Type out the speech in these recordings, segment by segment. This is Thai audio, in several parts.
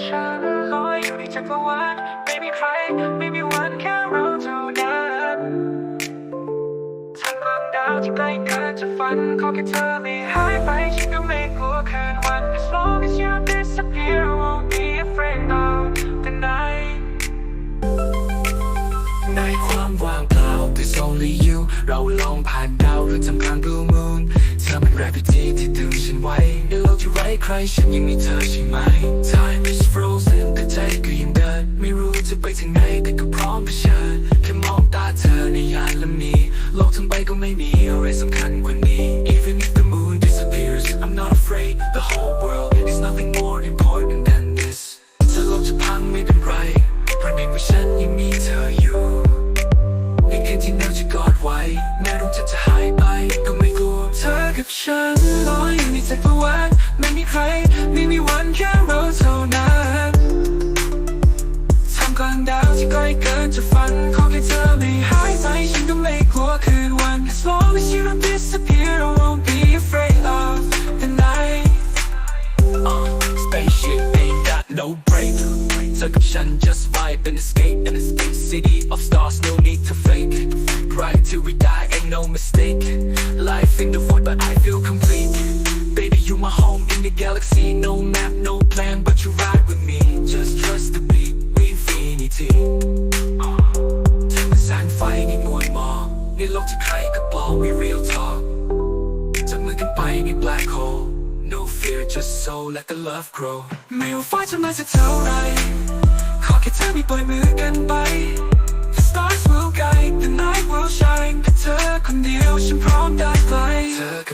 ฉันลอยอยู่ในจักรวาลไม่มีใครไม่มีวันแค่เราเท่านั้นทางกลางดาวที่ใกล้เกินจะฝันขอแค่เธอไม่หายไปฉันก็ไม่กลัวคืนวัน As long as you disappear I won't be afraid of the night ในความว่างเปล่า There's only you เราลองผ่านดาวหรือทำกลาง blue moon ธอเป็น gravity ที่ดึงฉันไว้ในโลกที่ไร้ใครฉันยังมีเธอใช่ไหม Time is frozen แต่ใจก็ยังเดิน ไม่รู้จะไปถึงไหนแต่ก็พร้อมเผชิญแค่มองตาเธอในยานลำนี้ โลกทั้งใบก็ไม่มีอะไรสำคัญกว่า ฉันลอยอยู่ในจักรวาลไม่มีใคร ไม่มีวันแค่เราเท่านั้นทำกลางดาวที่ใกล้เกินจะฝันขอแค่เธอไม่หายไปฉันก็ไม่กลัวคืนวัน As long as you don't disappear I won't be afraid of the night uh, Spaceship ain't got no break เธอกับฉัน just vibe and escape in a space city of stars no need to fake Right till we die no mistake Life in the void but I feel complete Baby you my home in the galaxy No map no plan but you ride with me Just trust the beat we infinity เธอเป็นแสงไฟในมวลมองในโลกที่ใครก็บอก we real talk จับมือกันไปใน black hole No fear just soul let the love grow ไม่ว่าฟ้าจะมาสักเท่าไร ขอแค่เธอไม่ปล่อยมือกัน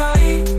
high